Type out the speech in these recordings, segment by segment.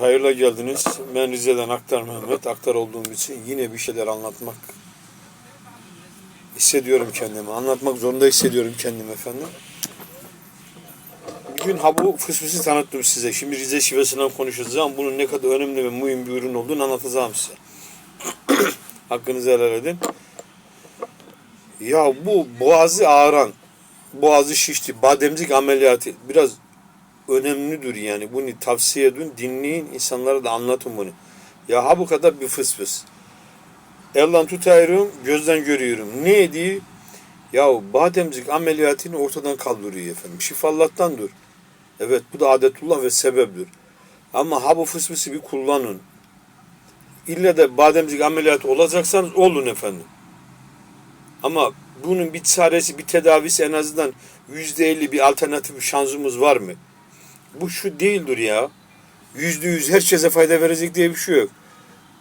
Hayırlı geldiniz. Ben Rize'den Aktar Mehmet. Aktar olduğum için yine bir şeyler anlatmak hissediyorum kendimi. Anlatmak zorunda hissediyorum kendimi efendim. Bugün ha bu fısfısı tanıttım size. Şimdi Rize şivesinden konuşacağım. Bunun ne kadar önemli ve mühim bir ürün olduğunu anlatacağım size. Hakkınızı helal edin. Ya bu boğazı ağıran, boğazı şişti, bademcik ameliyatı biraz önemlidir yani. Bunu tavsiye edin, dinleyin, insanlara da anlatın bunu. Ya ha bu kadar bir fıs fıs. Elden tutuyorum, gözden görüyorum. Ne diye? Ya bademcik ameliyatını ortadan kaldırıyor efendim. Şifallah'tandır. Evet bu da adetullah ve sebeptir. Ama ha bu fıs fısı bir kullanın. İlle de bademcik ameliyatı olacaksanız olun efendim. Ama bunun bir çaresi, bir tedavisi en azından yüzde elli bir alternatif şansımız var mı? Bu şu değildir ya. Yüzde yüz herkese fayda verecek diye bir şey yok.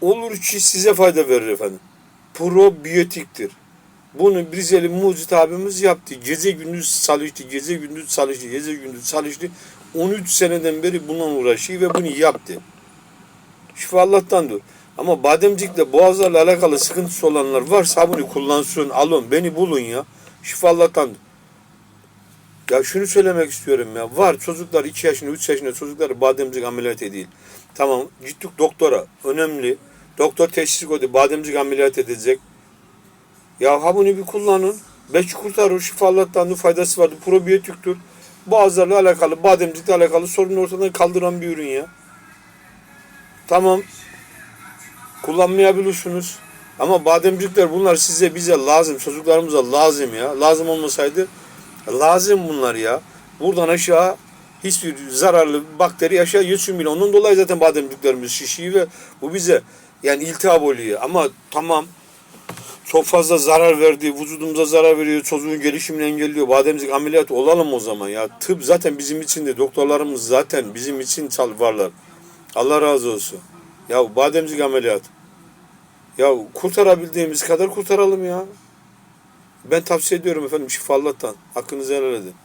Olur ki size fayda verir efendim. Probiyotiktir. Bunu Rizeli Mucit abimiz yaptı. Gece gündüz çalıştı, gece gündüz çalıştı, gece gündüz çalıştı. 13 seneden beri bununla uğraşıyor ve bunu yaptı. Şifa Allah'tandır. Ama bademcikle boğazlarla alakalı sıkıntısı olanlar varsa bunu kullansın, alın, beni bulun ya. Şifa Allah'tandır. Ya şunu söylemek istiyorum ya. Var çocuklar 2 yaşında 3 yaşında çocuklar bademcik ameliyat edil. Tamam gittik doktora. Önemli. Doktor teşhis koydu. Bademcik ameliyat edecek. Ya ha bunu bir kullanın. Belki kurtarır. Şifa Allah'tan faydası vardır. Probiyotiktir. Boğazlarla alakalı, bademcikle alakalı sorunu ortadan kaldıran bir ürün ya. Tamam. Kullanmayabilirsiniz. Ama bademcikler bunlar size bize lazım. Çocuklarımıza lazım ya. Lazım olmasaydı lazım bunlar ya. Buradan aşağı hiçbir zararlı bakteri aşağı geçsin bile. Ondan dolayı zaten bademciklerimiz şişiyor ve bu bize yani iltihap oluyor. Ama tamam çok fazla zarar verdi, vücudumuza zarar veriyor, çocuğun gelişimini engelliyor. Bademcik ameliyat olalım o zaman ya. Tıp zaten bizim için de, doktorlarımız zaten bizim için çal varlar. Allah razı olsun. Ya bademcik ameliyat. Ya kurtarabildiğimiz kadar kurtaralım ya. Ben tavsiye ediyorum efendim şifa Allah'tan. Hakkınızı helal edin.